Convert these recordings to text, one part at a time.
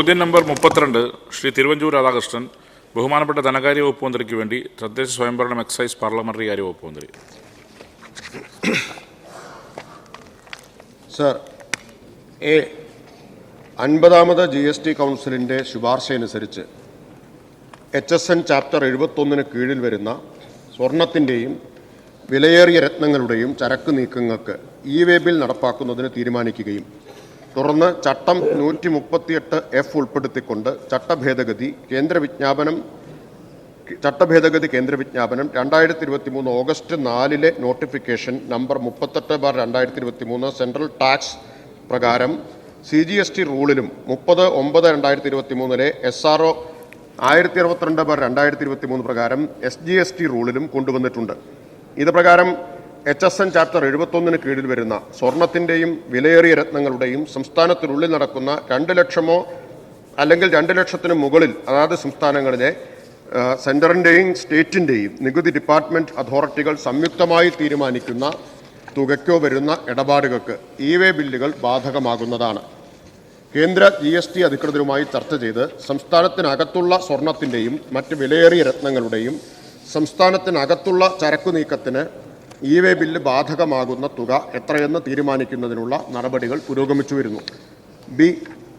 ചോദ്യം നമ്പർ മുപ്പത്തിരണ്ട് ശ്രീ തിരുവഞ്ചൂർ രാധാകൃഷ്ണൻ ബഹുമാനപ്പെട്ട ധനകാര്യ വകുപ്പ് മന്ത്രിക്ക് വേണ്ടി തദ്ദേശ സ്വയംഭരണം എക്സൈസ് പാർലമെന്ററി കാര്യ വകുപ്പ് മന്ത്രി. സർ എ അൻപതാമത് ജി എസ് ടി കൗൺസിലിന്റെ ശുപാർശയനുസരിച്ച് എച്ച് എസ് എൻ ചാപ്റ്റർ എഴുപത്തൊന്നിന് കീഴിൽ വരുന്ന സ്വർണത്തിന്റെയും വിലയേറിയ രത്നങ്ങളുടെയും ചരക്ക് നീക്കങ്ങൾക്ക് ഇ വേ ബിൽ നടപ്പാക്കുന്നതിന് തീരുമാനിക്കുകയും തുടർന്ന് ചട്ടം നൂറ്റി മുപ്പത്തിയെട്ട് എഫ് ഉൾപ്പെടുത്തിക്കൊണ്ട് ചട്ടഭേദഗതി കേന്ദ്ര വിജ്ഞാപനം ചട്ടഭേദഗതി കേന്ദ്ര വിജ്ഞാപനം രണ്ടായിരത്തി ഇരുപത്തി മൂന്ന് ഓഗസ്റ്റ് നാലിലെ നോട്ടിഫിക്കേഷൻ നമ്പർ മുപ്പത്തെട്ട് ബാർ രണ്ടായിരത്തി ഇരുപത്തി മൂന്ന് സെൻട്രൽ ടാക്സ് പ്രകാരം സി ജി എസ് ടി റൂളിലും മുപ്പത് ഒമ്പത് രണ്ടായിരത്തി ഇരുപത്തി മൂന്നിലെ എസ് ആർ ഒ ആയിരത്തി അറുപത്തിരണ്ട് ബാർ രണ്ടായിരത്തി ഇരുപത്തി മൂന്ന് പ്രകാരം എസ് ജി എസ് ടി റൂളിലും കൊണ്ടുവന്നിട്ടുണ്ട്. ഇത് പ്രകാരം എച്ച് എസ് എൻ ചാപ്റ്റർ എഴുപത്തൊന്നിന് കീഴിൽ വരുന്ന സ്വർണത്തിന്റെയും വിലയേറിയ രത്നങ്ങളുടെയും സംസ്ഥാനത്തിനുള്ളിൽ നടക്കുന്ന രണ്ട് ലക്ഷമോ അല്ലെങ്കിൽ രണ്ട് ലക്ഷത്തിന് മുകളിൽ അതാത് സംസ്ഥാനങ്ങളിലെ സെന്ററിന്റെയും സ്റ്റേറ്റിന്റെയും നികുതി ഡിപ്പാർട്ട്മെന്റ് അതോറിറ്റികൾ സംയുക്തമായി തീരുമാനിക്കുന്ന തുകയ്ക്കോ വരുന്ന ഇടപാടുകൾക്ക് ഇ വേ ബില്ലുകൾ ബാധകമാകുന്നതാണ്. കേന്ദ്ര ജി എസ് ടി അധികൃതരുമായി ചർച്ച ചെയ്ത് സംസ്ഥാനത്തിനകത്തുള്ള സ്വർണത്തിന്റെയും മറ്റ് വിലയേറിയ രത്നങ്ങളുടെയും സംസ്ഥാനത്തിനകത്തുള്ള ചരക്കു നീക്കത്തിന് ഇ വേ ബില്ല് ബാധകമാകുന്ന തുക എത്രയെന്ന് തീരുമാനിക്കുന്നതിനുള്ള നടപടികൾ പുരോഗമിച്ചു വരുന്നു ബി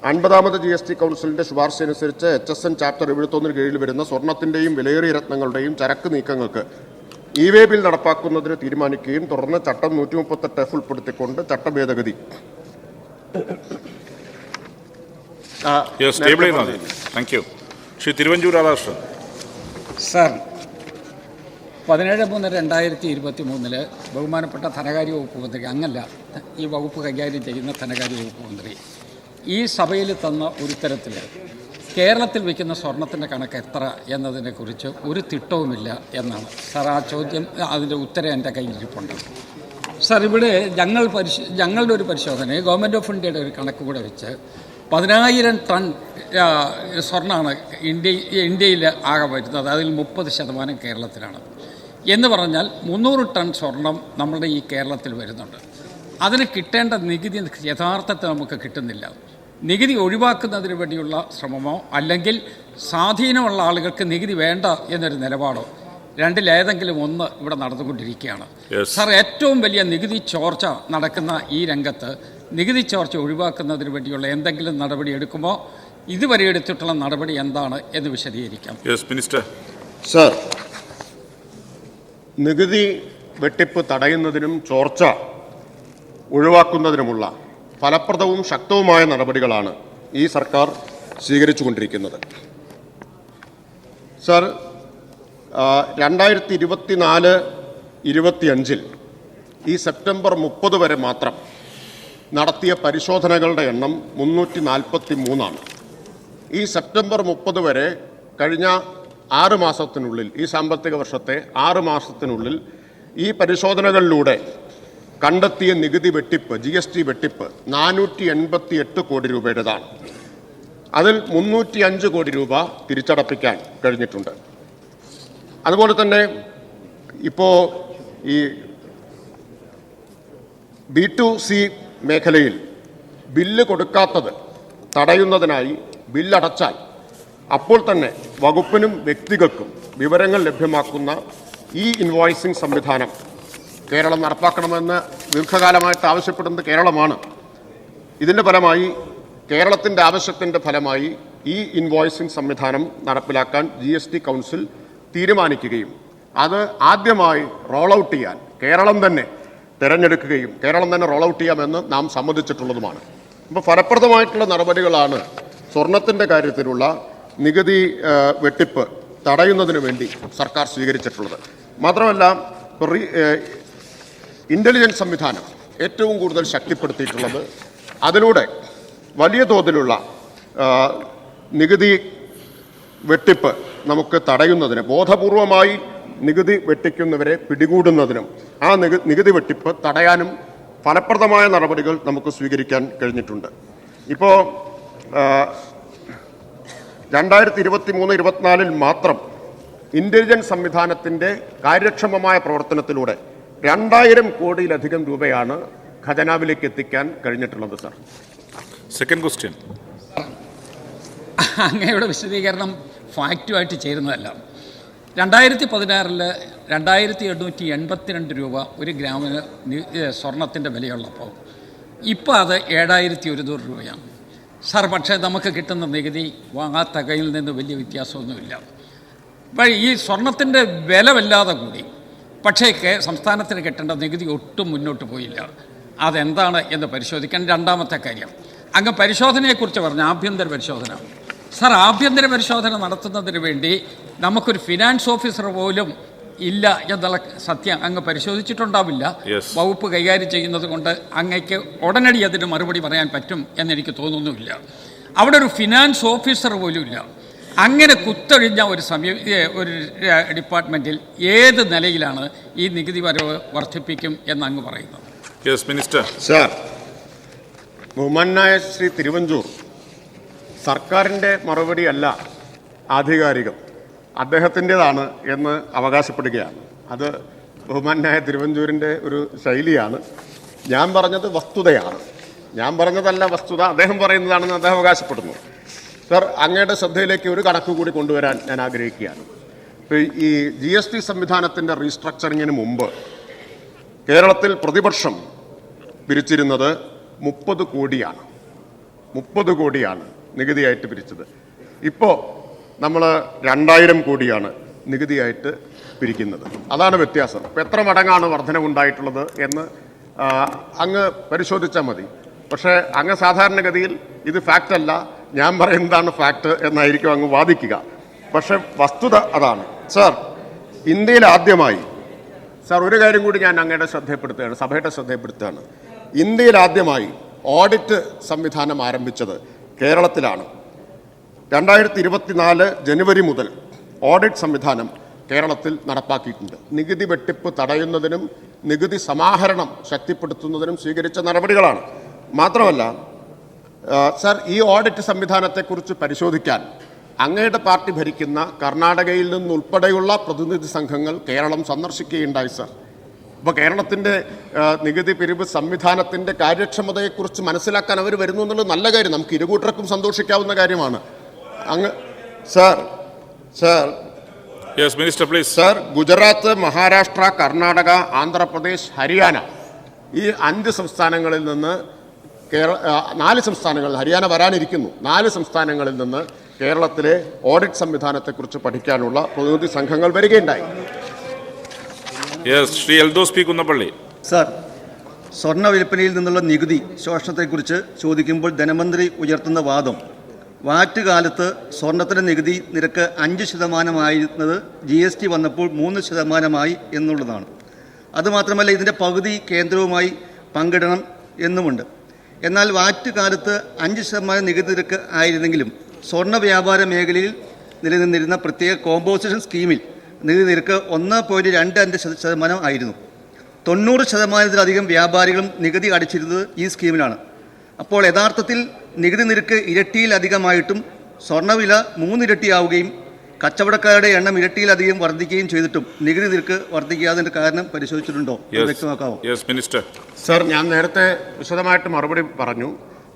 അൻപതാമത് ജി എസ് ടി കൗൺസിലിന്റെ ശുപാർശ അനുസരിച്ച് എച്ച് എസ് എൻ ചാപ്റ്റർ എഴുപത്തൊന്നിന് കീഴിൽ വരുന്ന സ്വർണത്തിന്റെയും വിലയേറിയ രത്നങ്ങളുടെയും ചരക്ക് നീക്കങ്ങൾക്ക് ഇ വേ ബിൽ നടപ്പാക്കുന്നതിന് തീരുമാനിക്കുകയും തുടർന്ന് ചട്ടം നൂറ്റി മുപ്പത്തെട്ട് എഫ് ഉൾപ്പെടുത്തിക്കൊണ്ട് ചട്ടഭേദഗതി. ശ്രീ തിരുവഞ്ചൂർ രാധാകൃഷ്ണൻ. സാർ പതിനേഴ് മൂന്ന് രണ്ടായിരത്തി ഇരുപത്തി മൂന്നിൽ ബഹുമാനപ്പെട്ട ധനകാര്യ വകുപ്പ് മന്ത്രി അങ്ങല്ല ഈ വകുപ്പ് കൈകാര്യം ചെയ്യുന്ന ധനകാര്യ വകുപ്പ് മന്ത്രി ഈ സഭയിൽ തന്ന ഉത്തരത്തിൽ കേരളത്തിൽ വയ്ക്കുന്ന സ്വർണത്തിന്റെ കണക്ക് എത്ര എന്നതിനെക്കുറിച്ച് ഒരു തിട്ടവുമില്ല എന്നാണ്. സാർ ആ ചോദ്യം അതിന്റെ ഉത്തരം എന്റെ കയ്യിലിരിപ്പുണ്ട് സാർ ഇവിടെ ഞങ്ങൾ പരിശോ ഞങ്ങളുടെ ഒരു പരിശോധന ഗവൺമെന്റ് ഓഫ് ഇന്ത്യയുടെ ഒരു കണക്ക് കൂടെ വെച്ച് പതിനായിരം ടൺ സ്വർണമാണ് ഇന്ത്യ ഇന്ത്യയിൽ ആകെ വരുന്നത്. അതിൽ മുപ്പത് ശതമാനം കേരളത്തിലാണ്. എന്ന് പറഞ്ഞാൽ മുന്നൂറ് ടൺ സ്വർണം നമ്മുടെ ഈ കേരളത്തിൽ വരുന്നുണ്ട്. അതിന് കിട്ടേണ്ട നികുതി യഥാർത്ഥത്തിൽ നമുക്ക് കിട്ടുന്നില്ല. നികുതി ഒഴിവാക്കുന്നതിന് വേണ്ടിയുള്ള ശ്രമമോ അല്ലെങ്കിൽ സ്വാധീനമുള്ള ആളുകൾക്ക് നികുതി വേണ്ട എന്നൊരു നിലപാടോ രണ്ടിലേതെങ്കിലും ഒന്ന് ഇവിടെ നടന്നുകൊണ്ടിരിക്കുകയാണ്. സാർ ഏറ്റവും വലിയ നികുതി ചോർച്ച നടക്കുന്ന ഈ രംഗത്ത് നികുതി ചോർച്ച ഒഴിവാക്കുന്നതിന് വേണ്ടിയുള്ള എന്തെങ്കിലും നടപടി എടുക്കുമോ? ഇതുവരെ എടുത്തിട്ടുള്ള നടപടി എന്താണ് എന്ന് വിശദീകരിക്കാം. യെസ് മിനിസ്റ്റർ സർ നികുതി വെട്ടിപ്പ് തടയുന്നതിനും ചോർച്ച ഒഴിവാക്കുന്നതിനുമുള്ള ഫലപ്രദവും ശക്തവുമായ നടപടികളാണ് ഈ സർക്കാർ സ്വീകരിച്ചുകൊണ്ടിരിക്കുന്നത്. സർ രണ്ടായിരത്തി ഇരുപത്തിനാല് ഇരുപത്തിയഞ്ചിൽ ഈ സെപ്റ്റംബർ മുപ്പത് വരെ മാത്രം നടത്തിയ പരിശോധനകളുടെ എണ്ണം മുന്നൂറ്റി നാൽപ്പത്തി മൂന്നാണ് ഈ സെപ്റ്റംബർ മുപ്പത് വരെ കഴിഞ്ഞ ആറ് മാസത്തിനുള്ളിൽ ഈ സാമ്പത്തിക വർഷത്തെ ആറ് മാസത്തിനുള്ളിൽ ഈ പരിശോധനകളിലൂടെ കണ്ടെത്തിയ നികുതി വെട്ടിപ്പ് ജി എസ് ടി വെട്ടിപ്പ് നാനൂറ്റി എൺപത്തി എട്ട് കോടി രൂപയുടേതാണ്. അതിൽ മുന്നൂറ്റി അഞ്ച് കോടി രൂപ തിരിച്ചടപ്പിക്കാൻ കഴിഞ്ഞിട്ടുണ്ട്. അതുപോലെ തന്നെ ഇപ്പോൾ ഈ ബി ടു സി മേഖലയിൽ ബില്ല് കൊടുക്കാത്തത് തടയുന്നതിനായി ബില്ലടച്ചാൽ അപ്പോൾ തന്നെ വകുപ്പിനും വ്യക്തികൾക്കും വിവരങ്ങൾ ലഭ്യമാക്കുന്ന ഈ ഇൻവോയ്സിംഗ് സംവിധാനം കേരളം നടപ്പാക്കണമെന്ന് ദീർഘകാലമായിട്ട് ആവശ്യപ്പെടുന്നത് കേരളമാണ്. ഇതിന്റെ ഫലമായി കേരളത്തിന്റെ ആവശ്യത്തിന്റെ ഫലമായി ഈ ഇൻവോയ്സിംഗ് സംവിധാനം നടപ്പിലാക്കാൻ ജി എസ് ടി കൗൺസിൽ തീരുമാനിക്കുകയും അത് ആദ്യമായി റോൾ ഔട്ട് ചെയ്യാൻ കേരളം തന്നെ തിരഞ്ഞെടുക്കുകയും കേരളം തന്നെ റോൾ ഔട്ട് ചെയ്യാമെന്ന് നാം സമ്മതിച്ചിട്ടുള്ളതുമാണ്. അപ്പോൾ ഫലപ്രദമായിട്ടുള്ള നടപടികളാണ് സ്വർണത്തിന്റെ കാര്യത്തിലുള്ള നികുതി വെട്ടിപ്പ് തടയുന്നതിന് വേണ്ടി സർക്കാർ സ്വീകരിച്ചിട്ടുള്ളത്. മാത്രമല്ല ഇന്റലിജൻസ് സംവിധാനം ഏറ്റവും കൂടുതൽ ശക്തിപ്പെടുത്തിയിട്ടുള്ളത് അതിലൂടെ വലിയ തോതിലുള്ള നികുതി വെട്ടിപ്പ് നമുക്ക് തടയുന്നതിന് ബോധപൂർവമായി നികുതി വെട്ടിക്കുന്നവരെ പിടികൂടുന്നതിനും ആ നികു നികുതി വെട്ടിപ്പ് തടയാനും ഫലപ്രദമായ നടപടികൾ നമുക്ക് സ്വീകരിക്കാൻ കഴിഞ്ഞിട്ടുണ്ട്. ഇപ്പോൾ രണ്ടായിരത്തി ഇരുപത്തി മൂന്ന് ഇരുപത്തിനാലിൽ മാത്രം ഇന്റലിജൻസ് സംവിധാനത്തിന്റെ കാര്യക്ഷമമായ പ്രവർത്തനത്തിലൂടെ രണ്ടായിരം കോടിയിലധികം രൂപയാണ് ഖജനാവിലേക്ക് എത്തിക്കാൻ കഴിഞ്ഞിട്ടുള്ളത് സാർ സെക്കൻഡ് ക്വസ്റ്റ്യൻ അങ്ങയുടെ വിശദീകരണം ഫാക്റ്റുമായിട്ട് ചേരുന്നതല്ല. രണ്ടായിരത്തി പതിനാറിൽ രണ്ടായിരത്തി എണ്ണൂറ്റി എൺപത്തിരണ്ട് രൂപ ഒരു ഗ്രാമിന് സ്വർണത്തിന്റെ വിലയുള്ളപ്പോൾ. ഇപ്പോൾ അത് ഏഴായിരത്തി ഒരുന്നൂറ് രൂപയാണ്. സാർ പക്ഷേ നമുക്ക് കിട്ടുന്ന നികുതി വാങ്ങാത്ത കയ്യിൽ നിന്ന് വലിയ വ്യത്യാസമൊന്നുമില്ല. അപ്പോൾ ഈ സ്വർണത്തിന്റെ വില വല്ലാതെ കൂടി പക്ഷേ സംസ്ഥാനത്തിന് കിട്ടേണ്ട നികുതി ഒട്ടും മുന്നോട്ട് പോയില്ല. അതെന്താണ് എന്ന് പരിശോധിക്കാൻ രണ്ടാമത്തെ കാര്യം. അങ്ങ് പരിശോധനയെക്കുറിച്ച് പറഞ്ഞു ആഭ്യന്തര പരിശോധന. സാർ ആഭ്യന്തര പരിശോധന നടത്തുന്നതിന് വേണ്ടി നമുക്കൊരു ഫിനാൻസ് ഓഫീസർ പോലും ഇല്ല എന്നുള്ള സത്യം അങ്ങ് പരിശോധിച്ചിട്ടുണ്ടാവില്ല. വകുപ്പ് കൈകാര്യം ചെയ്യുന്നത് കൊണ്ട് അങ്ങയ്ക്ക് ഉടനടി അതിന് മറുപടി പറയാൻ പറ്റും എന്നെനിക്ക് തോന്നുന്നുമില്ല. അവിടെ ഒരു ഫിനാൻസ് ഓഫീസർ പോലും ഇല്ല അങ്ങനെ കുത്തൊഴിഞ്ഞ ഒരു സമയ ഒരു ഡിപ്പാർട്ട്മെന്റിൽ ഡിപ്പാർട്ട്മെന്റിൽ ഏത് നിലയിലാണ് ഈ നികുതി വരവ് വർദ്ധിപ്പിക്കും എന്ന് അങ്ങ് പറയുന്നത് യെസ് മിനിസ്റ്റർ സാർ ബഹുമാനായ ശ്രീ തിരുവഞ്ചൂർ സർക്കാരിന്റെ മറുപടിയല്ല ആധികാരികം. അദ്ദേഹത്തിന്റെതാണ് എന്ന് അവകാശപ്പെടുകയാണ്. അത് ബഹുമാനായ തിരുവഞ്ചൂരിന്റെ ഒരു ശൈലിയാണ്. ഞാൻ പറഞ്ഞത് വസ്തുതയാണ്. ഞാൻ പറഞ്ഞതല്ല വസ്തുത അദ്ദേഹം പറയുന്നതാണെന്ന് അദ്ദേഹം അവകാശപ്പെടുന്നു. സർ അങ്ങയുടെ ശ്രദ്ധയിലേക്ക് ഒരു കണക്ക് കൂടി കൊണ്ടുവരാൻ ഞാൻ ആഗ്രഹിക്കുകയാണ്. ഈ ജി എസ് ടി സംവിധാനത്തിന്റെ റീസ്ട്രക്ചറിങ്ങിന് മുമ്പ് കേരളത്തിൽ പ്രതിപക്ഷം പിരിച്ചിരുന്നത് മുപ്പത് കോടിയാണ്. മുപ്പത് കോടിയാണ് നികുതിയായിട്ട് പിരിച്ചത്. ഇപ്പോൾ നമ്മൾ രണ്ടായിരം കോടിയാണ് നികുതിയായിട്ട് പിരിക്കുന്നത്. അതാണ് വ്യത്യാസം. അപ്പോൾ എത്ര മടങ്ങാണ് വർധനവുണ്ടായിട്ടുള്ളത് എന്ന് അങ്ങ് പരിശോധിച്ചാൽ മതി. പക്ഷേ അങ്ങ് സാധാരണഗതിയിൽ ഇത് ഫാക്റ്റ് അല്ല ഞാൻ പറയുന്നതാണ് ഫാക്റ്റ് എന്നായിരിക്കും അങ്ങ് വാദിക്കുക. പക്ഷേ വസ്തുത അതാണ്. സാർ ഇന്ത്യയിൽ ആദ്യമായി സാർ ഒരു കാര്യം കൂടി ഞാൻ അങ്ങയുടെ ശ്രദ്ധയപ്പെടുത്തുകയാണ് സഭയുടെ ശ്രദ്ധയപ്പെടുത്തുകയാണ്. ഇന്ത്യയിൽ ആദ്യമായി ഓഡിറ്റ് സംവിധാനം ആരംഭിച്ചത് കേരളത്തിലാണ്. രണ്ടായിരത്തി ഇരുപത്തിനാല് ജനുവരി മുതൽ ഓഡിറ്റ് സംവിധാനം കേരളത്തിൽ നടപ്പാക്കിയിട്ടുണ്ട്. നികുതി വെട്ടിപ്പ് തടയുന്നതിനും നികുതി സമാഹരണം ശക്തിപ്പെടുത്തുന്നതിനും സ്വീകരിച്ച നടപടികളാണ്. മാത്രമല്ല സർ ഈ ഓഡിറ്റ് സംവിധാനത്തെക്കുറിച്ച് പരിശോധിക്കാൻ അങ്ങയുടെ പാർട്ടി ഭരിക്കുന്ന കർണാടകയിൽ നിന്നുൾപ്പെടെയുള്ള പ്രതിനിധി സംഘങ്ങൾ കേരളം സന്ദർശിക്കുകയുണ്ടായി സർ. അപ്പോൾ കേരളത്തിന്റെ നികുതി പിരിവ് സംവിധാനത്തിന്റെ കാര്യക്ഷമതയെക്കുറിച്ച് മനസ്സിലാക്കാൻ അവർ വരുന്നു എന്നുള്ളത് നല്ല കാര്യം. നമുക്ക് ഇരുകൂട്ടർക്കും സന്തോഷിക്കാവുന്ന കാര്യമാണ്. അങ്ങ് sir sir. Yes minister please sir Gujarat Maharashtra Karnataka Andhra Pradesh Haryana. ഈ അഞ്ച് സംസ്ഥാനങ്ങളിൽ നിന്ന് കേരള നാല് സംസ്ഥാനങ്ങളിൽ ഹരിയാന വരാനിരിക്കുന്നു. നാല് സംസ്ഥാനങ്ങളിൽ നിന്ന് കേരളത്തിലെ ഓഡിറ്റ് സംവിധാനത്തെക്കുറിച്ച് പഠിക്കാനുള്ള പ്രതിനിധി സംഘങ്ങൾ വരികയുണ്ടായി. Yes Shri Eldhose P Kunnappilly sir സ്വർണ വിൽപ്പനയിൽ നിന്നുള്ള നികുതി ശോഷണത്തെക്കുറിച്ച് ചോദിക്കുമ്പോൾ ധനമന്ത്രി ഉയർത്തുന്ന വാദം. വാറ്റ് കാലത്ത് സ്വർണത്തിന്റെ നികുതി നിരക്ക് അഞ്ച് ശതമാനമായിരുന്നത് ജി എസ് ടി വന്നപ്പോൾ മൂന്ന് ശതമാനമായി എന്നുള്ളതാണ്. അതുമാത്രമല്ല ഇതിന്റെ പകുതി കേന്ദ്രവുമായി പങ്കിടണം എന്നുമുണ്ട്. എന്നാൽ വാറ്റ് കാലത്ത് അഞ്ച് ശതമാനം നികുതി നിരക്ക് ആയിരുന്നെങ്കിലും സ്വർണ വ്യാപാര മേഖലയിൽ നിലനിന്നിരുന്ന പ്രത്യേക കോമ്പോസിഷൻ സ്കീമിൽ നികുതി നിരക്ക് ഒന്ന് പോയിന്റ് രണ്ട് അഞ്ച് ശത- ശതമാനം ആയിരുന്നു. തൊണ്ണൂറ് ശതമാനത്തിലധികം വ്യാപാരികളും നികുതി അടച്ചിരുന്നത് ഈ സ്കീമിലാണ്. അപ്പോൾ യഥാർത്ഥത്തിൽ നികുതി നിരക്ക് ഇരട്ടിയിലധികമായിട്ടും സ്വർണവില മൂന്നിരട്ടിയാവുകയും കച്ചവടക്കാരുടെ എണ്ണം ഇരട്ടിയിലധികം വർദ്ധിക്കുകയും ചെയ്തിട്ടും നികുതി നിരക്ക് വർദ്ധിക്കാതിന്റെ കാരണം പരിശോധിച്ചിട്ടുണ്ടോ? വ്യക്തമാക്കാമോ യെസ് മിനിസ്റ്റർ സർ ഞാൻ നേരത്തെ വിശദമായിട്ട് മറുപടി പറഞ്ഞു.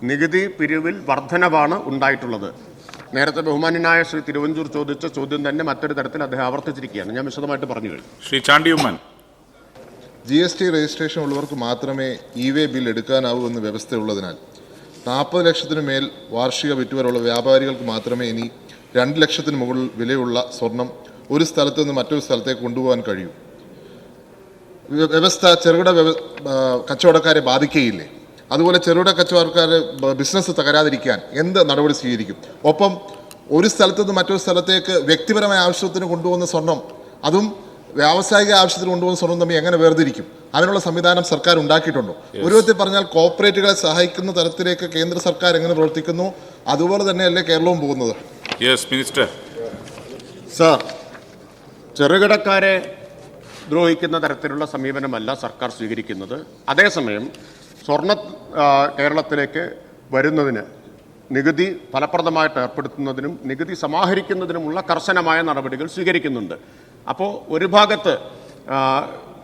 നികുതി പിരിവിൽ വർധനവാണ് ഉണ്ടായിട്ടുള്ളത്. നേരത്തെ ബഹുമാന്യനായ ശ്രീ തിരുവഞ്ചൂർ ചോദിച്ച ചോദ്യം തന്നെ മറ്റൊരു തരത്തിൽ അദ്ദേഹം ആവർത്തിച്ചിരിക്കുകയാണ്. ഞാൻ വിശദമായിട്ട് പറഞ്ഞു കഴിഞ്ഞു. Shri Chandy Oommen G S T registration ഉള്ളവർക്ക് മാത്രമേ ഇ വേ ബിൽ എടുക്കാനാവൂ എന്ന് വ്യവസ്ഥയുള്ളതിനാൽ നാൽപ്പത് ലക്ഷത്തിന് മേൽ വാർഷിക വിറ്റുവരവുള്ള വ്യാപാരികൾക്ക് മാത്രമേ ഇനി രണ്ട് ലക്ഷത്തിന് മുകളിൽ വിലയുള്ള സ്വർണം ഒരു സ്ഥലത്ത് നിന്ന് മറ്റൊരു സ്ഥലത്തേക്ക് കൊണ്ടുപോകാൻ കഴിയൂ. വ്യ- വ്യവസ്ഥ ചെറുകിട വ്യവ- കച്ചവടക്കാരെ ബാധിക്കുകയില്ലേ? അതുപോലെ ചെറുകിട കച്ചവടക്കാരെ ബിസിനസ് തകരാതിരിക്കാൻ എന്ത് നടപടി സ്വീകരിക്കും? ഒപ്പം ഒരു സ്ഥലത്തുനിന്ന് മറ്റൊരു സ്ഥലത്തേക്ക് വ്യക്തിപരമായ ആവശ്യത്തിന് കൊണ്ടുപോകുന്ന സ്വർണം അതും വ്യാവസായിക ആവശ്യത്തിന് കൊണ്ടുപോകുന്ന സ്വർണം തമ്മിൽ എങ്ങനെ വേർതിരിക്കും? അതിനുള്ള സംവിധാനം സർക്കാർ ഉണ്ടാക്കിയിട്ടുണ്ടോ? ഒരു വിധത്തിൽ പറഞ്ഞാൽ കോർപ്പറേറ്റുകളെ സഹായിക്കുന്ന തരത്തിലേക്ക് കേന്ദ്ര സർക്കാർ എങ്ങനെ പ്രവർത്തിക്കുന്നു? അതുപോലെ തന്നെയല്ലേ കേരളവും പോകുന്നത്. യെസ് മിനിസ്റ്റർ സാർ ചെറുകിടക്കാരെ ദ്രോഹിക്കുന്ന തരത്തിലുള്ള സമീപനമല്ല സർക്കാർ സ്വീകരിക്കുന്നത്. അതേസമയം സ്വർണ കേരളത്തിലേക്ക് വരുന്നതിന് നികുതി ഫലപ്രദമായിട്ട് ഏർപ്പെടുത്തുന്നതിനും നികുതി സമാഹരിക്കുന്നതിനുമുള്ള കർശനമായ നടപടികൾ സ്വീകരിക്കുന്നുണ്ട്. അപ്പോൾ ഒരു ഭാഗത്ത്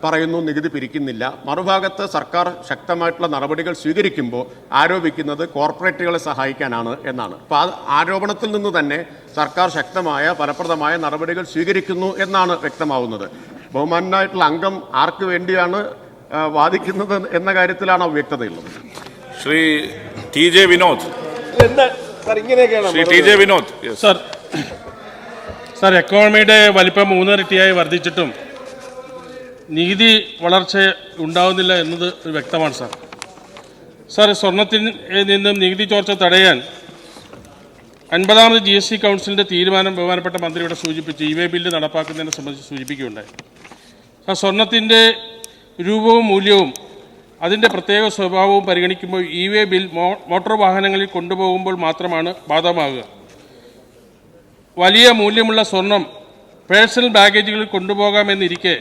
പറയുന്നു നികുതി പിരിക്കുന്നില്ല. മറുഭാഗത്ത് സർക്കാർ ശക്തമായിട്ടുള്ള നടപടികൾ സ്വീകരിക്കുമ്പോൾ ആരോപിക്കുന്നത് കോർപ്പറേറ്റുകളെ സഹായിക്കാനാണ് എന്നാണ്. അപ്പോൾ ആ ആരോപണത്തിൽ നിന്ന് തന്നെ സർക്കാർ ശക്തമായ ഫലപ്രദമായ നടപടികൾ സ്വീകരിക്കുന്നു എന്നാണ് വ്യക്തമാവുന്നത്. ബഹുമാനായിട്ടുള്ള അംഗം ആർക്ക് വേണ്ടിയാണ് വാദിക്കുന്നത് എന്ന കാര്യത്തിലാണ് അവ്യക്തതയുള്ളത് Shri T J Vinod. Shri T J Vinod yes. Sir sir എക്കോണമിയുടെ വലിപ്പം മൂന്നിരട്ടിയായി വർദ്ധിച്ചിട്ടും നീതി വളർച്ച ഉണ്ടാവുന്നില്ല എന്നത് വ്യക്തമാണ് സാർ. സാർ സ്വർണത്തിൽ നിന്നും നികുതി ചോർച്ച തടയാൻ അൻപതാമത് ജി എസ് ടി കൗൺസിലിന്റെ തീരുമാനം ബഹുമാനപ്പെട്ട മന്ത്രി ഇവിടെ സൂചിപ്പിച്ച്. ഇ വേ ബില്ല് നടപ്പാക്കുന്നതിനെ സംബന്ധിച്ച് സൂചിപ്പിക്കുകയുണ്ടായി. സാർ സ്വർണത്തിന്റെ രൂപവും മൂല്യവും അതിന്റെ പ്രത്യേക സ്വഭാവവും പരിഗണിക്കുമ്പോൾ ഇ വേ ബിൽ മോട്ടോർ വാഹനങ്ങളിൽ കൊണ്ടുപോകുമ്പോൾ മാത്രമാണ് ബാധകമാകുക വലിയ മൂല്യമുള്ള സ്വർണം പേഴ്സണൽ ബാഗേജുകളിൽ കൊണ്ടുപോകാമെന്നിരിക്കെ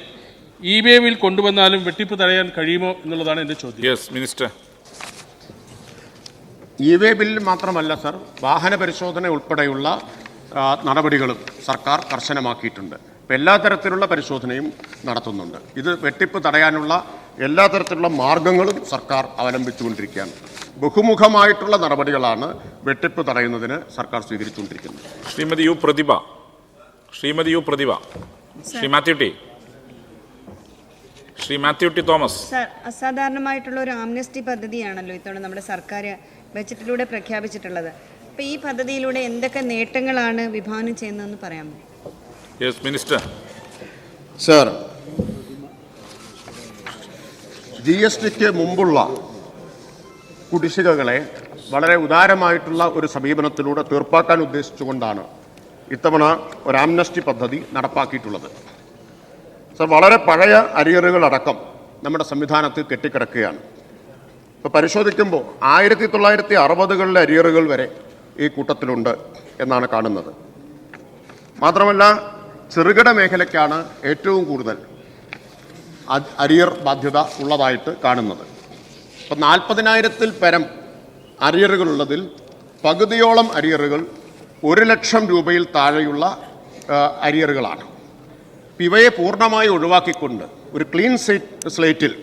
ഇ ബി എമ്മിൽ കൊണ്ടുവന്നാലും വെട്ടിപ്പ് തടയാൻ കഴിയുമോ എന്നുള്ളതാണ് എന്റെ ചോദ്യം. യെസ് മിനിസ്റ്റർ ഇ വേ ബില്ലിൽ മാത്രമല്ല സർ വാഹന പരിശോധന ഉൾപ്പെടെയുള്ള നടപടികളും സർക്കാർ കർശനമാക്കിയിട്ടുണ്ട്. ഇപ്പം എല്ലാ തരത്തിലുള്ള പരിശോധനയും നടത്തുന്നുണ്ട്. ഇത് വെട്ടിപ്പ് തടയാനുള്ള എല്ലാ തരത്തിലുള്ള മാർഗങ്ങളും സർക്കാർ അവലംബിച്ചുകൊണ്ടിരിക്കുകയാണ്. ബഹുമുഖമായിട്ടുള്ള നടപടികളാണ് വെട്ടിപ്പ് തടയുന്നതിന് സർക്കാർ സ്വീകരിച്ചുകൊണ്ടിരിക്കുന്നത്. Shrimati U Prathibha. Shrimati U Prathibha. Shri Mathew T. Shri Mathew T Thomas. Sir അസാധാരണമായിട്ടുള്ള ഒരു ആംനസ്റ്റി പദ്ധതിയാണല്ലോ ഇത്തവണ നമ്മുടെ സർക്കാർ ബജറ്റിലൂടെ പ്രഖ്യാപിച്ചിട്ടുള്ളത്. അപ്പോൾ ഈ പദ്ധതിയിലൂടെ എന്തൊക്കെ നേട്ടങ്ങളാണ് വിഭാവനം ചെയ്യുന്നതെന്ന് പറയാമോ? Yes minister sir G S tick മുമ്പുള്ള കുടിശ്ശികകളെ വളരെ ഉദാരമായിട്ടുള്ള ഒരു സമീപനത്തിലൂടെ തീർപ്പാക്കാൻ ഉദ്ദേശിച്ചുകൊണ്ടാണ് ഇത്തവണ ഒരു ആംനസ്റ്റി പദ്ധതി നടപ്പാക്കിയിട്ടുള്ളത്. സർ വളരെ പഴയ അരിയറുകളടക്കം നമ്മുടെ സംവിധാനത്തിൽ കെട്ടിക്കിടക്കുകയാണ്. ഇപ്പോൾ പരിശോധിക്കുമ്പോൾ ആയിരത്തി തൊള്ളായിരത്തി അറുപതുകളിലെ അരിയറുകൾ വരെ ഈ കൂട്ടത്തിലുണ്ട് എന്നാണ് കാണുന്നത്. മാത്രമല്ല ചെറുകിട മേഖലയ്ക്കാണ് ഏറ്റവും കൂടുതൽ അരിയർ ബാധ്യത ഉള്ളതായിട്ട് കാണുന്നത്. ഇപ്പം നാൽപ്പതിനായിരത്തിൽ പരം അരിയറുകളുള്ളതിൽ പകുതിയോളം അരിയറുകൾ ഒരു ലക്ഷം രൂപയിൽ താഴെയുള്ള അരിയറുകളാണ്. ഇവയെ പൂർണമായി ഒഴിവാക്കിക്കൊണ്ട് ഒരു ക്ലീൻ സ്ലേറ്റ് സ്ലേറ്റിൽ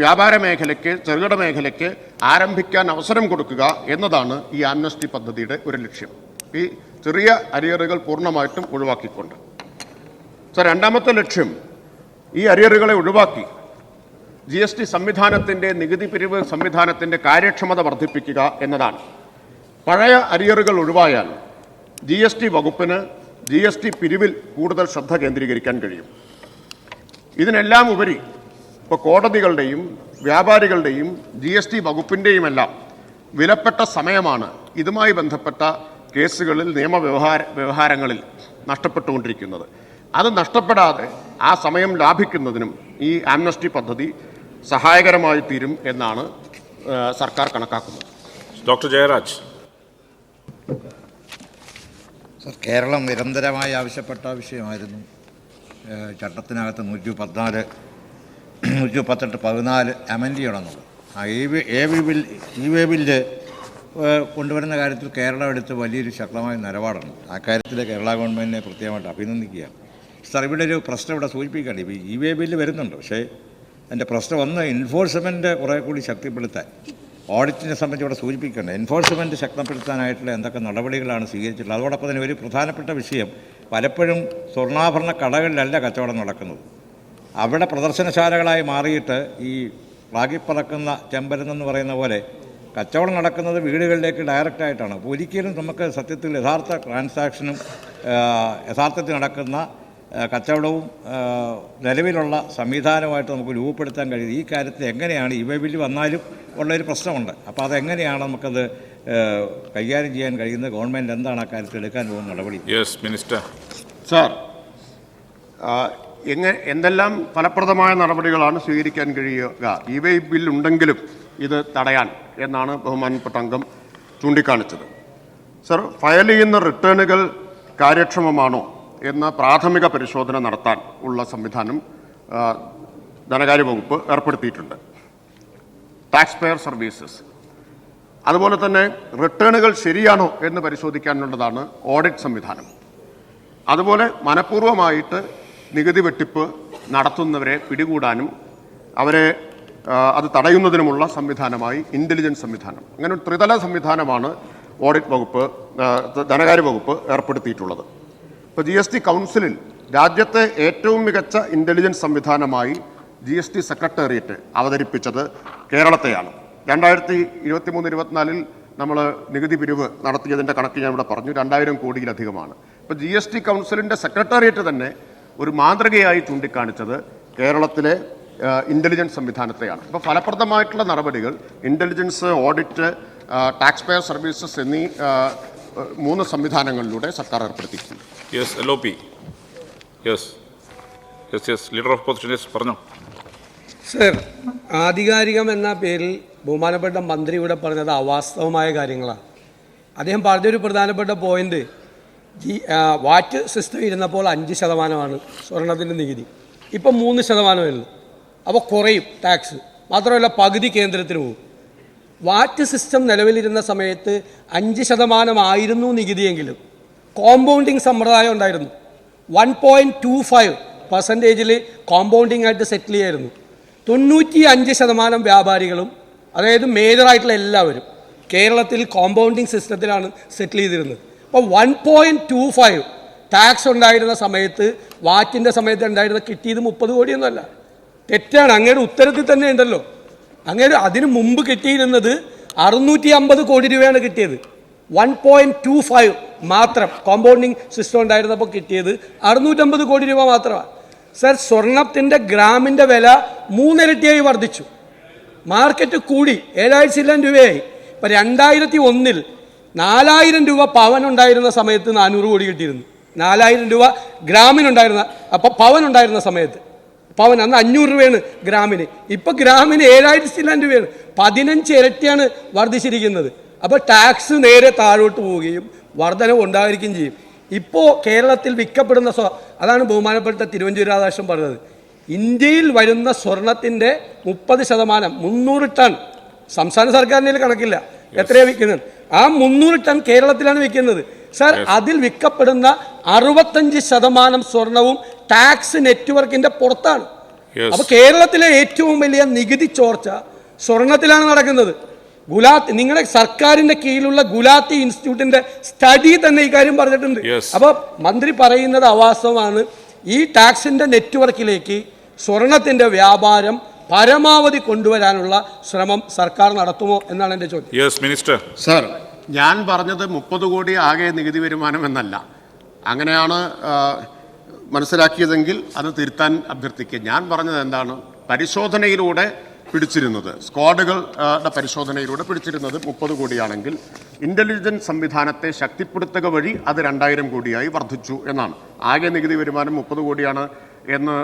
വ്യാപാര മേഖലയ്ക്ക് ചെറുകിട മേഖലയ്ക്ക് ആരംഭിക്കാൻ അവസരം കൊടുക്കുക എന്നതാണ് ഈ ആംനസ്റ്റി പദ്ധതിയുടെ ഒരു ലക്ഷ്യം. ഈ ചെറിയ അരിയറുകൾ പൂർണമായിട്ടും ഒഴിവാക്കിക്കൊണ്ട്. സർ രണ്ടാമത്തെ ലക്ഷ്യം ഈ അരിയറുകളെ ഒഴിവാക്കി ജി എസ് ടി സംവിധാനത്തിന്റെ നികുതി പിരിവ് സംവിധാനത്തിന്റെ കാര്യക്ഷമത വർദ്ധിപ്പിക്കുക എന്നതാണ്. പഴയ അരിയറുകൾ ഒഴിവായാൽ ജി എസ് ടി വകുപ്പിന് ജി എസ് ടി പിരിവിൽ കൂടുതൽ ശ്രദ്ധ കേന്ദ്രീകരിക്കാൻ കഴിയും. ഇതിനെല്ലാം ഉപരി ഇപ്പോൾ കോടതികളുടെയും വ്യാപാരികളുടെയും ജി എസ് ടി വകുപ്പിന്റെയുമെല്ലാം വിലപ്പെട്ട സമയമാണ് ഇതുമായി ബന്ധപ്പെട്ട കേസുകളിൽ നിയമവ്യവഹാര വ്യവഹാരങ്ങളിൽ നഷ്ടപ്പെട്ടുകൊണ്ടിരിക്കുന്നത്. അത് നഷ്ടപ്പെടാതെ ആ സമയം ലാഭിക്കുന്നതിനും ഈ ആംനസ്റ്റി പദ്ധതി സഹായകരമായി തീരും എന്നാണ് സർക്കാർ കണക്കാക്കുന്നത്. ഡോക്ടർ ജയരാജ്. സർ കേരളം നിരന്തരമായി ആവശ്യപ്പെട്ട വിഷയമായിരുന്നു. ചട്ടത്തിനകത്ത് നൂറ്റി പതിനാല് നൂറ്റി പത്തെട്ട് പതിനാല് അമെൻഡ് ചെയ്യണമെന്നുള്ളത് ആ എ വി ബിൽ ഇ വേ ബില്ല് കൊണ്ടുവരുന്ന കാര്യത്തിൽ കേരളം എടുത്ത് വലിയൊരു ശക്തമായ നിലപാടാണ്. ആ കാര്യത്തിൽ കേരള ഗവൺമെന്റിനെ പ്രത്യേകമായിട്ട് അഭിനന്ദിക്കുകയാണ്. സർ ഇവിടെ ഒരു പ്രശ്നം ഇവിടെ സൂചിപ്പിക്കുകയാണ്. ഇപ്പോൾ ഇ വേ ബില്ല് വരുന്നുണ്ട്. പക്ഷേ അതിന്റെ പ്രശ്നം ഒന്ന് എൻഫോഴ്സ്മെന്റ് കുറേ കൂടി ശക്തിപ്പെടുത്താൻ. ഓഡിറ്റിനെ സംബന്ധിച്ച് ഇവിടെ സൂചിപ്പിക്കേണ്ടത് എൻഫോഴ്സ്മെന്റ് ശക്തപ്പെടുത്താനായിട്ടുള്ള എന്തൊക്കെ നടപടികളാണ് സ്വീകരിച്ചിട്ടുള്ളത്? അതോടൊപ്പം തന്നെ ഒരു പ്രധാനപ്പെട്ട വിഷയം പലപ്പോഴും സ്വർണാഭരണ കടകളിലല്ല കച്ചവടം നടക്കുന്നത്. അവിടെ പ്രദർശനശാലകളായി മാറിയിട്ട് ഈ റാഗിപ്പറക്കുന്ന ചെമ്പരുന്നെന്ന് പറയുന്ന പോലെ കച്ചവടം നടക്കുന്നത് വീടുകളിലേക്ക് ഡയറക്റ്റായിട്ടാണ് അപ്പോൾ ഒരിക്കലും നമുക്ക് സത്യത്തിൽ യഥാർത്ഥ ട്രാൻസാക്ഷനും യഥാർത്ഥത്തിൽ നടക്കുന്ന കച്ചവടവും നിലവിലുള്ള സംവിധാനമായിട്ട് നമുക്ക് രൂപപ്പെടുത്താൻ കഴിയും ഈ കാര്യത്തിൽ എങ്ങനെയാണ് ഇവ ബില്ല് വന്നാലും ഉള്ളൊരു പ്രശ്നമുണ്ട്. അപ്പോൾ അതെങ്ങനെയാണ് നമുക്കത് കൈകാര്യം ചെയ്യാൻ കഴിയുന്നത്? ഗവൺമെന്റ് എന്താണ് ആ കാര്യത്തിൽ എടുക്കാൻ പോകുന്ന നടപടി? യെസ് മിനിസ്റ്റർ സാർ എങ്ങനെ എന്തെല്ലാം ഫലപ്രദമായ നടപടികളാണ് സ്വീകരിക്കാൻ കഴിയുക? ഇ വൈ ബിൽ ഉണ്ടെങ്കിലും ഇത് തടയാൻ എന്നാണ് ബഹുമാനപ്പെട്ട അംഗം ചൂണ്ടിക്കാണിച്ചത്. സർ ഫയൽ ചെയ്യുന്ന റിട്ടേണുകൾ കാര്യക്ഷമമാണോ? എന്ന പ്രാഥമിക പരിശോധന നടത്താൻ ഉള്ള സംവിധാനം ധനകാര്യ വകുപ്പ് ഏർപ്പെടുത്തിയിട്ടുണ്ട്. ടാക്സ് പെയർ സർവീസസ് അതുപോലെ തന്നെ റിട്ടേണുകൾ ശരിയാണോ എന്ന് പരിശോധിക്കാനുള്ളതാണ് ഓഡിറ്റ് സംവിധാനം. അതുപോലെ മനഃപൂർവമായിട്ട് നികുതി വെട്ടിപ്പ് നടത്തുന്നവരെ പിടികൂടാനും അവരെ അത് തടയുന്നതിനുമുള്ള സംവിധാനമായി ഇന്റലിജൻസ് സംവിധാനം. അങ്ങനെ ഒരു ത്രിതല സംവിധാനമാണ് ഓഡിറ്റ് വകുപ്പ് ധനകാര്യ വകുപ്പ് ഏർപ്പെടുത്തിയിട്ടുള്ളത്. ഇപ്പോൾ ജി എസ് ടി കൗൺസിലിൽ രാജ്യത്തെ ഏറ്റവും മികച്ച ഇന്റലിജൻസ് സംവിധാനമായി ജി എസ് ടി സെക്രട്ടേറിയറ്റ് അവതരിപ്പിച്ചത് കേരളത്തെയാണ്. രണ്ടായിരത്തി ഇരുപത്തി മൂന്ന് ഇരുപത്തിനാലിൽ നമ്മൾ നികുതി പിരിവ് നടത്തിയതിന്റെ കണക്ക് ഞാൻ ഇവിടെ പറഞ്ഞു. രണ്ടായിരം കോടിയിലധികമാണ്. ഇപ്പോൾ ജി എസ് ടി കൗൺസിലിന്റെ സെക്രട്ടേറിയറ്റ് തന്നെ ഒരു മാതൃകയായി ചൂണ്ടിക്കാണിച്ചത് കേരളത്തിലെ ഇന്റലിജൻസ് സംവിധാനത്തെയാണ്. ഇപ്പോൾ ഫലപ്രദമായിട്ടുള്ള നടപടികൾ intelligence audit taxpayer services എന്നീ മൂന്ന് സംവിധാനങ്ങളിലൂടെ സർക്കാർ ഏർപ്പെടുത്തിയിട്ടുണ്ട്. Yes L O P yes yes yes leader of position yes പറഞ്ഞോ. സർ ആധികാരികം എന്ന പേരിൽ ബഹുമാനപ്പെട്ട മന്ത്രി ഇവിടെ പറഞ്ഞത് അവാസ്തവമായ കാര്യങ്ങളാണ്. അദ്ദേഹം പറഞ്ഞൊരു പ്രധാനപ്പെട്ട പോയിന്റ് ജി വാറ്റ് സിസ്റ്റം ഇരുന്നപ്പോൾ അഞ്ച് ശതമാനമാണ് സ്വർണത്തിന്റെ നികുതി. ഇപ്പം മൂന്ന് ശതമാനമല്ല അപ്പോൾ കുറയും ടാക്സ് മാത്രമല്ല പകുതി കേന്ദ്രത്തിന് പോകും. വാറ്റ് സിസ്റ്റം നിലവിലിരുന്ന സമയത്ത് അഞ്ച് ശതമാനമായിരുന്നു നികുതിയെങ്കിലും. കോമ്പൗണ്ടിങ് സമ്പ്രദായം ഉണ്ടായിരുന്നു. വൺ പോയിന്റ് ടു ഫൈവ് പെർസെന്റേജിൽ കോമ്പൗണ്ടിങ് ആയിട്ട് സെറ്റിൽ ചെയ്യായിരുന്നു. തൊണ്ണൂറ്റി അഞ്ച് ശതമാനം വ്യാപാരികളും അതായത് മേജറായിട്ടുള്ള എല്ലാവരും കേരളത്തിൽ കോമ്പൗണ്ടിങ് സിസ്റ്റത്തിലാണ് സെറ്റിൽ ചെയ്തിരുന്നത്. അപ്പോൾ one point two five tax ഉണ്ടായിരുന്ന സമയത്ത് വാറ്റിന്റെ സമയത്ത് ഉണ്ടായിരുന്ന കിട്ടിയത് മുപ്പത് കോടിയൊന്നുമല്ല. തെറ്റാണ്. അങ്ങയുടെ ഉത്തരത്തിൽ തന്നെ ഉണ്ടല്ലോ. അങ്ങനെ അതിനു മുമ്പ് കിട്ടിയിരുന്നത് അറുന്നൂറ്റി അമ്പത് കോടി രൂപയാണ് കിട്ടിയത്. വൺ പോയിന്റ് ടു ഫൈവ് മാത്രം കോമ്പൗണ്ടിങ് സിസ്റ്റം ഉണ്ടായിരുന്നപ്പോൾ കിട്ടിയത് അറുന്നൂറ്റമ്പത് കോടി രൂപ മാത്രമാണ്. സർ സ്വർണത്തിന്റെ ഗ്രാമിന്റെ വില മൂന്നിരട്ടിയായി വർദ്ധിച്ചു. മാർക്കറ്റ് കൂടി ഏഴായിരത്തിലം രൂപയായി. ഇപ്പം രണ്ടായിരത്തി ഒന്നിൽ നാലായിരം രൂപ പവൻ ഉണ്ടായിരുന്ന സമയത്ത് നാനൂറ് കോടി കിട്ടിയിരുന്നു. നാലായിരം രൂപ ഗ്രാമിനുണ്ടായിരുന്ന അപ്പോൾ പവൻ ഉണ്ടായിരുന്ന സമയത്ത്. പവൻ അന്ന് അഞ്ഞൂറ് രൂപയാണ് ഗ്രാമിന്. ഇപ്പോൾ ഗ്രാമിന് ഏഴായിരത്തി രൂപയാണ്. പതിനഞ്ച് ഇരട്ടിയാണ് വർദ്ധിച്ചിരിക്കുന്നത്. അപ്പോൾ ടാക്സ് നേരെ താഴോട്ട് പോവുകയും വർധനവ് ഉണ്ടായിരിക്കുകയും ചെയ്യും. ഇപ്പോൾ കേരളത്തിൽ വിൽക്കപ്പെടുന്ന സ്വ അതാണ് ബഹുമാനപ്പെട്ട തിരുവഞ്ചൂർ രാധാകൃഷ്ണൻ പറഞ്ഞത്. ഇന്ത്യയിൽ വരുന്ന സ്വർണത്തിന്റെ മുപ്പത് ശതമാനം മുന്നൂറ് ടൺ. സംസ്ഥാന സർക്കാരിന്റെ കണക്കില്ല. എത്രയാണ് വിൽക്കുന്നത്? ആ മുന്നൂറ് ടൺ കേരളത്തിലാണ് വിൽക്കുന്നത്. സാർ അതിൽ വിൽക്കപ്പെടുന്ന അറുപത്തഞ്ച് ശതമാനം സ്വർണവും ടാക്സ് നെറ്റ്വർക്കിന്റെ പുറത്താണ്. അപ്പോൾ അപ്പൊ കേരളത്തിലെ ഏറ്റവും വലിയ നികുതി ചോർച്ച സ്വർണത്തിലാണ് നടക്കുന്നത്. ഗുലാത്തി നിങ്ങളുടെ സർക്കാരിന്റെ കീഴിലുള്ള ഗുലാത്തി ഇൻസ്റ്റിറ്റ്യൂട്ടിന്റെ സ്റ്റഡി തന്നെ ഈ കാര്യം പറഞ്ഞിട്ടുണ്ട്. അപ്പോൾ അപ്പൊ മന്ത്രി പറയുന്നത് അവാസ്തവമാണ്. ഈ ടാക്സിന്റെ നെറ്റ്വർക്കിലേക്ക് സ്വർണത്തിന്റെ വ്യാപാരം പരമാവധി കൊണ്ടുവരാനുള്ള ശ്രമം സർക്കാർ നടത്തുമോ എന്നാണ് എന്റെ ചോദ്യം. യെസ് മിനിസ്റ്റർ സർ ഞാൻ പറഞ്ഞത് മുപ്പത് കോടി ആകെ നികുതി വരുമാനം എന്നല്ല. അങ്ങനെയാണ് മനസ്സിലാക്കിയതെങ്കിൽ അത് തിരുത്താൻ അഭ്യർത്ഥിക്കുക. ഞാൻ പറഞ്ഞത് എന്താണ്? പരിശോധനയിലൂടെ പിടിച്ചിരുന്നത്. സ്ക്വാഡുകളുടെ പരിശോധനയിലൂടെ പിടിച്ചിരുന്നത് മുപ്പത് കോടിയാണെങ്കിൽ ഇന്റലിജൻസ് സംവിധാനത്തെ ശക്തിപ്പെടുത്തുക വഴി അത് രണ്ടായിരം കോടിയായി വർദ്ധിച്ചു എന്നാണ്. ആകെ നികുതി വരുമാനം മുപ്പത് കോടിയാണ് എന്ന്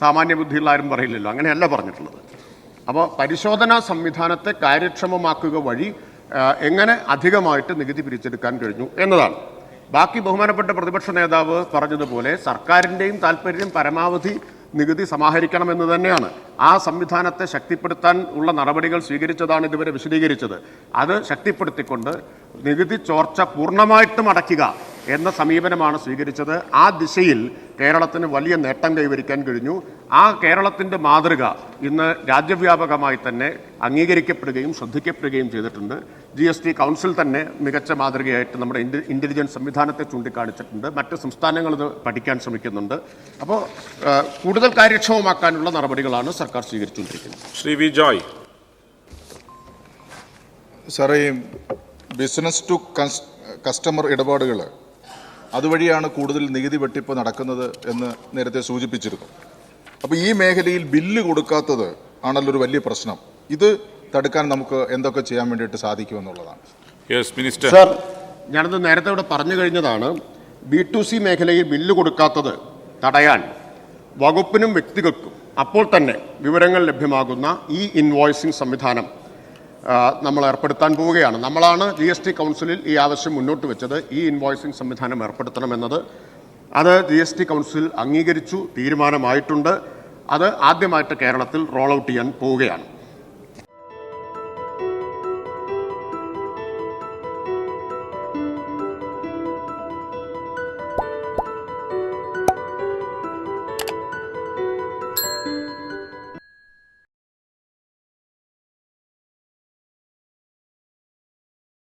സാമാന്യ ബുദ്ധിയുള്ള ആരും പറയില്ലല്ലോ. അങ്ങനെയല്ല പറഞ്ഞിട്ടുള്ളത്. അപ്പോൾ പരിശോധനാ സംവിധാനത്തെ കാര്യക്ഷമമാക്കുക വഴി എങ്ങനെ അധികമായിട്ട് നികുതി പിരിച്ചെടുക്കാൻ കഴിഞ്ഞു എന്നതാണ്. ബാക്കി ബഹുമാനപ്പെട്ട പ്രതിപക്ഷ നേതാവ് പറഞ്ഞതുപോലെ സർക്കാരിന്റെയും താല്പര്യം പരമാവധി നികുതി സമാഹരിക്കണമെന്ന് തന്നെയാണ്. ആ സംവിധാനത്തെ ശക്തിപ്പെടുത്താൻ ഉള്ള നടപടികൾ സ്വീകരിച്ചതാണ് ഇതുവരെ വിശദീകരിച്ചത്. അത് ശക്തിപ്പെടുത്തിക്കൊണ്ട് നികുതി ചോർച്ച പൂർണമായിട്ടും അടയ്ക്കുക എന്ന സമീപനമാണ് സ്വീകരിച്ചത്. ആ ദിശയിൽ കേരളത്തിന് വലിയ നേട്ടം കൈവരിക്കാൻ കഴിഞ്ഞു. ആ കേരളത്തിന്റെ മാതൃക ഇന്ന് രാജ്യവ്യാപകമായി തന്നെ അംഗീകരിക്കപ്പെടുകയും ശ്രദ്ധിക്കപ്പെടുകയും ചെയ്തിട്ടുണ്ട്. ജി എസ് ടി കൗൺസിൽ തന്നെ മികച്ച മാതൃകയായിട്ട് നമ്മുടെ ഇന്റലിജൻസ് ഇന്റലിജൻസ് സംവിധാനത്തെ ചൂണ്ടിക്കാണിച്ചിട്ടുണ്ട്. മറ്റ് സംസ്ഥാനങ്ങൾ ഇത് പഠിക്കാൻ ശ്രമിക്കുന്നുണ്ട്. അപ്പോൾ കൂടുതൽ കാര്യക്ഷമമാക്കാനുള്ള നടപടികളാണ് സർക്കാർ സ്വീകരിച്ചുകൊണ്ടിരിക്കുന്നത്. ശ്രീ വി ജോയ്. സാറേ ബിസിനസ് ടു കസ്റ്റമർ ഇടപാടുകൾ അതുവഴിയാണ് കൂടുതൽ നികുതി വെട്ടിപ്പ് നടക്കുന്നത് എന്ന് നേരത്തെ സൂചിപ്പിച്ചിരുന്നു. അപ്പോൾ ഈ മേഖലയിൽ ബില്ല് കൊടുക്കാത്തത് ആണല്ലോ ഒരു വലിയ പ്രശ്നം. ഇത് തടുക്കാൻ നമുക്ക് എന്തൊക്കെ ചെയ്യാൻ വേണ്ടിയിട്ട് സാധിക്കുമെന്നുള്ളതാണ്. യെസ് മിനിസ്റ്റർ സർ ഞാനത് നേരത്തെ ഇവിടെ പറഞ്ഞു കഴിഞ്ഞതാണ്. ബി ടു സി മേഖലയിൽ ബില്ല് കൊടുക്കാത്തത് തടയാൻ വകുപ്പിനും വ്യക്തികൾക്കും അപ്പോൾ തന്നെ വിവരങ്ങൾ ലഭ്യമാകുന്ന ഈ ഇൻവോയ്സിംഗ് സംവിധാനം നമ്മൾ ഏർപ്പെടുത്താൻ പോവുകയാണ്. നമ്മളാണ് ജി എസ് ടി കൗൺസിലിൽ ഈ ആവശ്യം മുന്നോട്ട് വെച്ചത് ഈ ഇൻവോയ്സിംഗ് സംവിധാനം ഏർപ്പെടുത്തണമെന്നത് അത് ജി എസ് ടി കൗൺസിൽ അംഗീകരിച്ചു തീരുമാനമായിട്ടുണ്ട്. അത് ആദ്യമായിട്ട് കേരളത്തിൽ റോൾ ഔട്ട് ചെയ്യാൻ പോവുകയാണ്.